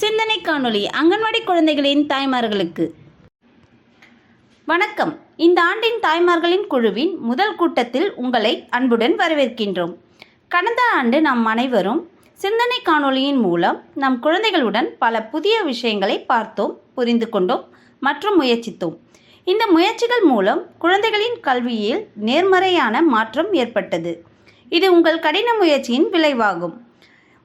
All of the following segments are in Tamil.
சிந்தனை காணொளி அங்கன்வாடி குழந்தைகளின் தாய்மார்களுக்கு. வணக்கம். இந்த ஆண்டின் தாய்மார்களின் குழுவின் முதல் கூட்டத்தில் உங்களை அன்புடன் வரவேற்கின்றோம். கடந்த ஆண்டு நாம் அனைவரும் சிந்தனை காணொளியின் மூலம் நம் குழந்தைகளுடன் பல புதிய விஷயங்களை பார்த்தோம் புரிந்து கொண்டோம் மற்றும் முயற்சித்தோம். இந்த முயற்சிகள் மூலம் குழந்தைகளின் கல்வியில் நேர்மறையான மாற்றம் ஏற்பட்டது. இது உங்கள் கடின முயற்சியின் விளைவாகும்.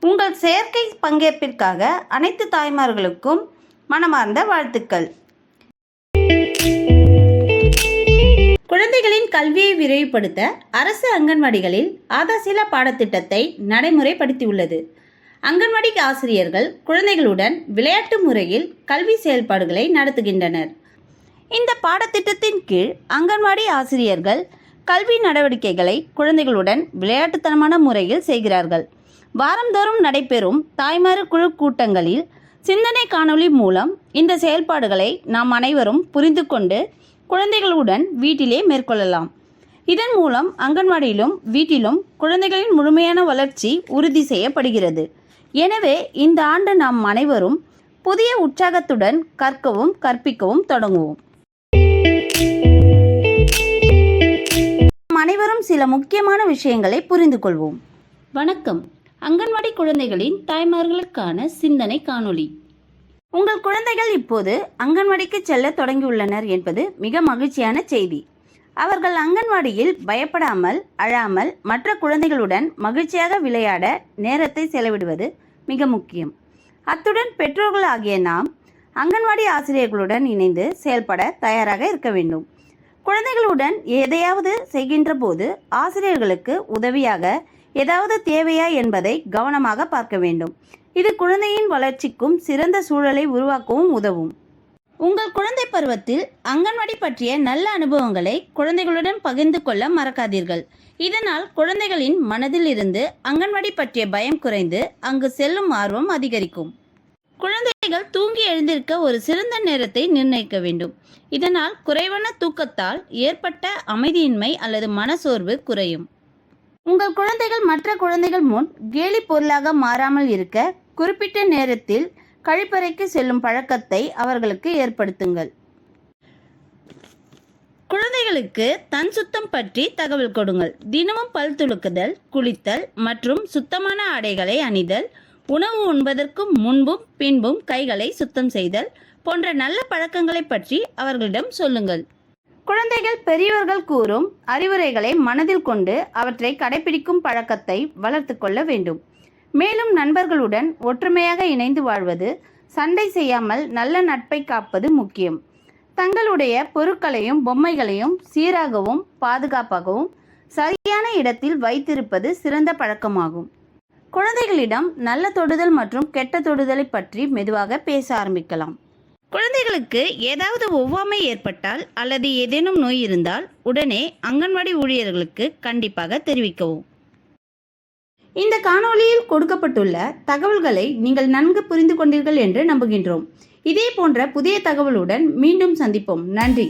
உங்கள் செயற்கை பங்கேற்பிற்காக அனைத்து தாய்மார்களுக்கும் மனமார்ந்த வாழ்த்துக்கள். குழந்தைகளின் கல்வியை விரைவுபடுத்த அரசு அங்கன்வாடிகளில் ஆதாசில பாடத்திட்டத்தை நடைமுறைப்படுத்தியுள்ளது. அங்கன்வாடி ஆசிரியர்கள் குழந்தைகளுடன் விளையாட்டு முறையில் கல்வி செயல்பாடுகளை நடத்துகின்றனர். இந்த பாடத்திட்டத்தின் கீழ் அங்கன்வாடி ஆசிரியர்கள் கல்வி நடவடிக்கைகளை குழந்தைகளுடன் விளையாட்டுத்தனமான முறையில் செய்கிறார்கள். வாரந்தோறும் நடைபெறும் தாய்மாறு குழு கூட்டங்களில் சிந்தனை காணொளி மூலம் இந்த செயல்பாடுகளை நாம் அனைவரும் புரிந்து கொண்டு குழந்தைகளுடன் வீட்டிலே மேற்கொள்ளலாம். இதன் மூலம் அங்கன்வாடியிலும் வீட்டிலும் குழந்தைகளின் முழுமையான வளர்ச்சி உறுதி செய்யப்படுகிறது. எனவே இந்த ஆண்டு நாம் அனைவரும் புதிய உற்சாகத்துடன் கற்கவும் கற்பிக்கவும் தொடங்குவோம். நாம் அனைவரும் சில முக்கியமான விஷயங்களை புரிந்து கொள்வோம். வணக்கம். அங்கன்வாடி குழந்தைகளின் தாய்மார்களுக்கான சிந்தனை காணொளி. உங்கள் குழந்தைகள் இப்போது அங்கன்வாடிக்கு செல்ல தொடங்கியுள்ளனர் என்பது மிக மகிழ்ச்சியான செய்தி. அவர்கள் அங்கன்வாடியில் பயப்படாமல் அழாமல் மற்ற குழந்தைகளுடன் மகிழ்ச்சியாக விளையாட நேரத்தை செலவிடுவது மிக முக்கியம். அத்துடன் பெற்றோர்கள் ஆகிய நாம் அங்கன்வாடி ஆசிரியர்களுடன் இணைந்து செயல்பட தயாராக இருக்க வேண்டும். குழந்தைகளுடன் எதையாவது செய்கின்ற போது ஆசிரியர்களுக்கு உதவியாக ஏதாவது தேவையா என்பதை கவனமாக பார்க்க வேண்டும். இது குழந்தையின் வளர்ச்சிக்கும் சிறந்த சூழலை உருவாக்கவும் உதவும். உங்கள் குழந்தை பருவத்தில் அங்கன்வாடி பற்றிய நல்ல அனுபவங்களை குழந்தைகளுடன் பகிர்ந்து கொள்ள மறக்காதீர்கள். இதனால் குழந்தைகளின் மனதில் இருந்து அங்கன்வாடி பற்றிய பயம் குறைந்து அங்கு செல்லும் ஆர்வம் அதிகரிக்கும். குழந்தைகள் தூங்கி எழுந்திருக்க ஒரு சிறந்த நேரத்தை நிர்ணயிக்க வேண்டும். இதனால் குறைவான தூக்கத்தால் ஏற்பட்ட அமைதியின்மை அல்லது மனசோர்வு குறையும். உங்கள் குழந்தைகள் மற்ற குழந்தைகள் முன் கேலி பொருளாக மாறாமல் இருக்க குறிப்பிட்ட நேரத்தில் கழிப்பறைக்கு செல்லும் பழக்கத்தை அவர்களுக்கு ஏற்படுத்துங்கள். குழந்தைகளுக்கு தன் சுத்தம் பற்றி தகவல் கொடுங்கள். தினமும் பல் துளுக்குதல் குளித்தல் மற்றும் சுத்தமான ஆடைகளை அணிதல் உணவு உண்பதற்கு முன்பும் பின்பும் கைகளை சுத்தம் செய்தல் போன்ற நல்ல பழக்கங்களை பற்றி அவர்களிடம் சொல்லுங்கள். குழந்தைகள் பெரியவர்கள் கூறும் அறிவுரைகளை மனதில் கொண்டு அவற்றை கடைபிடிக்கும் பழக்கத்தை வளர்த்து கொள்ள வேண்டும். மேலும் நண்பர்களுடன் ஒற்றுமையாக இணைந்து வாழ்வது சண்டை செய்யாமல் நல்ல நட்பை காப்பது முக்கியம். தங்களுடைய பொருட்களையும் பொம்மைகளையும் சீராகவும் பாதுகாப்பாகவும் சரியான இடத்தில் வைத்திருப்பது சிறந்த பழக்கமாகும். குழந்தைகளிடம் நல்ல தொடுதல் மற்றும் கெட்ட தொடுதலை பற்றி மெதுவாக பேச ஆரம்பிக்கலாம். குழந்தைகளுக்கு ஏதாவது ஒவ்வாமை ஏற்பட்டால் அல்லது ஏதேனும் நோய் இருந்தால் உடனே அங்கன்வாடி ஊழியர்களுக்கு கண்டிப்பாக தெரிவிக்கவும். இந்த காணொளியில் கொடுக்கப்பட்டுள்ள தகவல்களை நீங்கள் நன்கு புரிந்து கொண்டீர்கள் என்று நம்புகின்றோம். இதே போன்ற புதிய தகவலுடன் மீண்டும் சந்திப்போம். நன்றி.